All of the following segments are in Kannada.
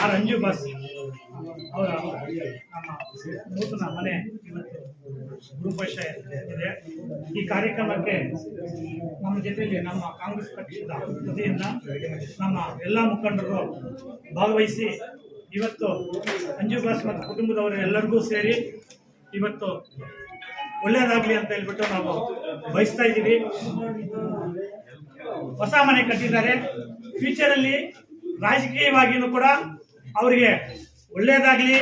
R Anju bus. ಅವರ ನಮ್ಮ ನೂತನ ಮನೆ ಇವತ್ತು ರೂಪಶ ಇದೆ. ಈ ಕಾರ್ಯಕ್ರಮಕ್ಕೆ ನಮ್ಮ ಜೊತೆಯಲ್ಲಿ ನಮ್ಮ ಕಾಂಗ್ರೆಸ್ ಪಕ್ಷದ ವತಿಯಿಂದ ನಮ್ಮ ಎಲ್ಲ ಮುಖಂಡರು ಭಾಗವಹಿಸಿ ಇವತ್ತು ಅಂಜು ಬಾಸ್ ಮತ್ತು ಕುಟುಂಬದವರು ಎಲ್ಲರಿಗೂ ಸೇರಿ ಇವತ್ತು ಒಳ್ಳೆಯದಾಗಲಿ ಅಂತ ಹೇಳ್ಬಿಟ್ಟು ನಾವು ಬಯಸ್ತಾ ಇದ್ದೀವಿ. ಹೊಸ ಮನೆ ಕಟ್ಟಿದ್ದಾರೆ. ಫ್ಯೂಚರಲ್ಲಿ ರಾಜಕೀಯವಾಗಿಯೂ ಕೂಡ ಅವರಿಗೆ ಒಳ್ಳೆಯದಾಗಲಿ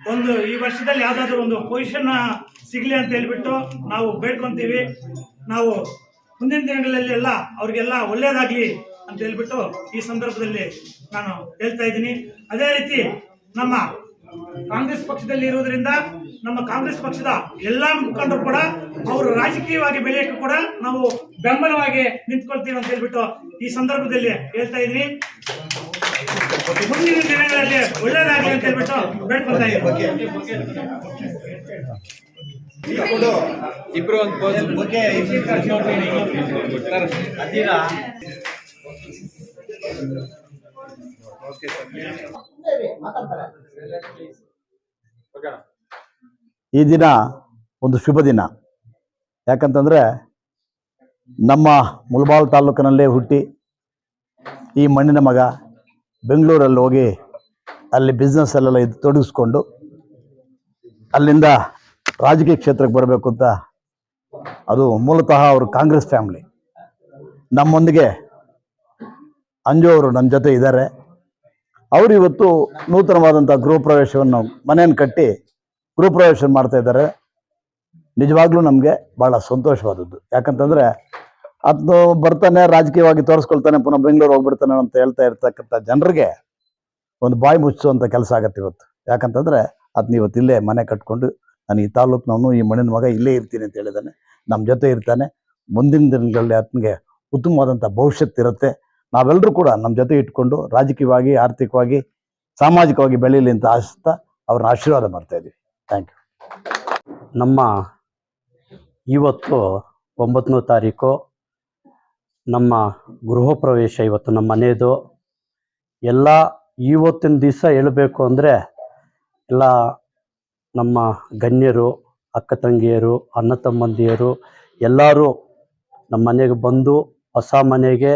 ಒಂದು ಈ ವರ್ಷದಲ್ಲಿ ಯಾವುದಾದ್ರೂ ಒಂದು ಪೊಸಿಷನ್ ಸಿಗಲಿ ಅಂತ ಹೇಳ್ಬಿಟ್ಟು ನಾವು ಬೇಡ್ಕೊಂತೀವಿ. ನಾವು ಮುಂದಿನ ದಿನಗಳಲ್ಲಿ ಎಲ್ಲ ಅವ್ರಿಗೆಲ್ಲ ಒಳ್ಳೆಯದಾಗಲಿ ಅಂತ ಹೇಳ್ಬಿಟ್ಟು ಈ ಸಂದರ್ಭದಲ್ಲಿ ನಾನು ಹೇಳ್ತಾ ಇದ್ದೀನಿ. ಅದೇ ರೀತಿ ನಮ್ಮ ಕಾಂಗ್ರೆಸ್ ಪಕ್ಷದಲ್ಲಿ ಇರುವುದರಿಂದ ನಮ್ಮ ಕಾಂಗ್ರೆಸ್ ಪಕ್ಷದ ಎಲ್ಲಾ ಮುಖಂಡರು ಕೂಡ ಅವರು ರಾಜಕೀಯವಾಗಿ ಬೆಳೆಯಕ್ಕೆ ಕೂಡ ನಾವು ಬೆಂಬಲವಾಗಿ ನಿಂತ್ಕೊಳ್ತೀವಿ ಅಂತ ಹೇಳ್ಬಿಟ್ಟು ಈ ಸಂದರ್ಭದಲ್ಲಿ ಹೇಳ್ತಾ ಇದ್ದೀನಿ. ಈ ದಿನ ಒಂದು ಶುಭ ದಿನ. ಯಾಕಂತಂದರೆ ನಮ್ಮ ಮುಲ್ಬಾಲ್ ತಾಲೂಕಿನಲ್ಲೇ ಹುಟ್ಟಿ ಈ ಮಣ್ಣಿನ ಮಗ ಬೆಂಗಳೂರಲ್ಲಿ ಹೋಗಿ ಅಲ್ಲಿ ಬಿಸ್ನೆಸ್ ಅಲ್ಲೆಲ್ಲ ಇದು ತೊಡಗಿಸ್ಕೊಂಡು ಅಲ್ಲಿಂದ ರಾಜಕೀಯ ಕ್ಷೇತ್ರಕ್ಕೆ ಬರಬೇಕು ಅಂತ ಅದು ಮೂಲತಃ ಅವರು ಕಾಂಗ್ರೆಸ್ ಫ್ಯಾಮಿಲಿ ನಮ್ಮೊಂದಿಗೆ ಅಂಜು ಅವರು ನನ್ನ ಜೊತೆ ಇದ್ದಾರೆ. ಅವರು ಇವತ್ತು ನೂತನವಾದಂಥ ಗೃಹ ಪ್ರವೇಶವನ್ನು ಮನೆಯನ್ನು ಕಟ್ಟಿ ಗೃಹ ಪ್ರವೇಶ ಮಾಡ್ತಾ ಇದ್ದಾರೆ. ನಿಜವಾಗ್ಲೂ ನಮಗೆ ಭಾಳ ಸಂತೋಷವಾದದ್ದು. ಯಾಕಂತಂದರೆ ಅದನ್ನು ಬರ್ತಾನೆ, ರಾಜಕೀಯವಾಗಿ ತೋರಿಸ್ಕೊಳ್ತಾನೆ, ಪುನಃ ಬೆಂಗಳೂರು ಹೋಗ್ಬಿಡ್ತಾನೆ ಅಂತ ಹೇಳ್ತಾ ಇರ್ತಕ್ಕಂಥ ಜನರಿಗೆ ಒಂದು ಬಾಯಿ ಮುಚ್ಚುವಂಥ ಕೆಲಸ ಆಗತ್ತೆ ಇವತ್ತು. ಯಾಕಂತಂದರೆ ಅದನ್ನ ಇವತ್ತು ಇಲ್ಲೇ ಮನೆ ಕಟ್ಕೊಂಡು ನಾನು ಈ ತಾಲೂಕಿನವನು, ಈ ಮಣ್ಣಿನ ಮಗ ಇಲ್ಲೇ ಇರ್ತೀನಿ ಅಂತ ಹೇಳಿದಾನೆ. ನಮ್ಮ ಜೊತೆ ಇರ್ತಾನೆ. ಮುಂದಿನ ದಿನಗಳಲ್ಲಿ ಆತನಿಗೆ ಉತ್ತಮವಾದಂಥ ಭವಿಷ್ಯತ್ ಇರುತ್ತೆ. ನಾವೆಲ್ಲರೂ ಕೂಡ ನಮ್ಮ ಜೊತೆ ಇಟ್ಕೊಂಡು ರಾಜಕೀಯವಾಗಿ, ಆರ್ಥಿಕವಾಗಿ, ಸಾಮಾಜಿಕವಾಗಿ ಬೆಳೀಲಿ ಅಂತ ಆಶಿಸ್ತಾ ಅವ್ರನ್ನ ಆಶೀರ್ವಾದ ಮಾಡ್ತಾ ಇದ್ದೀವಿ ಥ್ಯಾಂಕ್ ಯು ನಮ್ಮ ಇವತ್ತು ಒಂಬತ್ತನೇ ತಾರೀಕು ನಮ್ಮ ಗೃಹ ಪ್ರವೇಶ ಇವತ್ತು ನಮ್ಮ ಮನೆಯದು ಎಲ್ಲ ಇವತ್ತಿನ ದಿವಸ ಹೇಳಬೇಕು ಅಂದರೆ, ಎಲ್ಲ ನಮ್ಮ ಗಣ್ಯರು, ಅಕ್ಕ ತಂಗಿಯರು, ಅಣ್ಣ ತಮ್ಮಂದಿಯರು ಎಲ್ಲರೂ ನಮ್ಮ ಮನೆಗೆ ಬಂದು ಹೊಸ ಮನೆಗೆ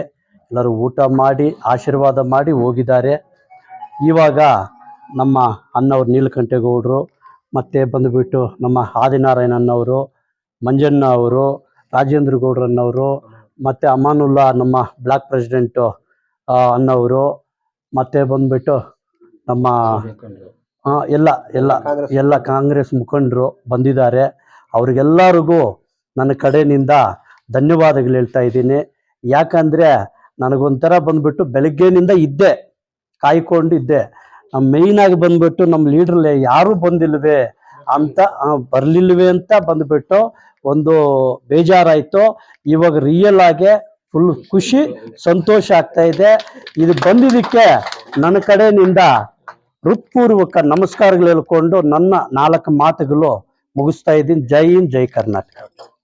ಎಲ್ಲರೂ ಊಟ ಮಾಡಿ, ಆಶೀರ್ವಾದ ಮಾಡಿ ಹೋಗಿದ್ದಾರೆ. ಇವಾಗ ನಮ್ಮ ಅಣ್ಣವ್ರು ನೀಲಕಂಠೇಗೌಡರು, ಮತ್ತು ಬಂದುಬಿಟ್ಟು ನಮ್ಮ ಆದಿನಾರಾಯಣನವರು ಮಂಜಣ್ಣ ಅವರು ರಾಜೇಂದ್ರ ಗೌಡ್ರನ್ನವರು ಮತ್ತು ಅಮಾನುಲ್ಲಾ ನಮ್ಮ ಬ್ಲಾಕ್ ಪ್ರೆಸಿಡೆಂಟು ಅನ್ನೋರು ಮತ್ತೆ ಬಂದ್ಬಿಟ್ಟು ನಮ್ಮ ಎಲ್ಲ ಎಲ್ಲ ಎಲ್ಲ ಕಾಂಗ್ರೆಸ್ ಮುಖಂಡರು ಬಂದಿದ್ದಾರೆ. ಅವ್ರಿಗೆಲ್ಲರಿಗೂ ನನ್ನ ಕಡೆಯಿಂದ ಧನ್ಯವಾದಗಳು ಹೇಳ್ತಾ ಇದ್ದೀನಿ. ಯಾಕಂದರೆ ನನಗೊಂಥರ ಬಂದ್ಬಿಟ್ಟು ಬೆಳಗ್ಗೆನಿಂದ ಇದ್ದೆ ಕಾಯ್ಕೊಂಡಿದ್ದೆ. ನಮ್ಮ ಆಗಿ ಬಂದ್ಬಿಟ್ಟು ನಮ್ಮ ಲೀಡ್ರಲ್ಲೇ ಯಾರೂ ಬಂದಿಲ್ವೇ ಅಂತ ಬರ್ಲಿಲ್ವೇ ಅಂತ ಬಂದ್ಬಿಟ್ಟು ಒಂದು ಬೇಜಾರಾಯಿತು, ಇವಾಗ ರಿಯಲ್ ಆಗಿ ಫುಲ್ ಖುಷಿ, ಸಂತೋಷ ಆಗ್ತಾ ಇದೆ. ಇದು ಬಂದಿದ್ದಕ್ಕೆ ನನ್ನ ಕಡೆಯಿಂದ ಹೃತ್ಪೂರ್ವಕ ನಮಸ್ಕಾರಗಳು ಹೇಳ್ಕೊಂಡು ನನ್ನ ನಾಲ್ಕು ಮಾತುಗಳು ಮುಗಿಸ್ತಾ ಇದ್ದೀನಿ. ಜೈ ಹಿಂದ್, ಜೈ ಕರ್ನಾಟಕ.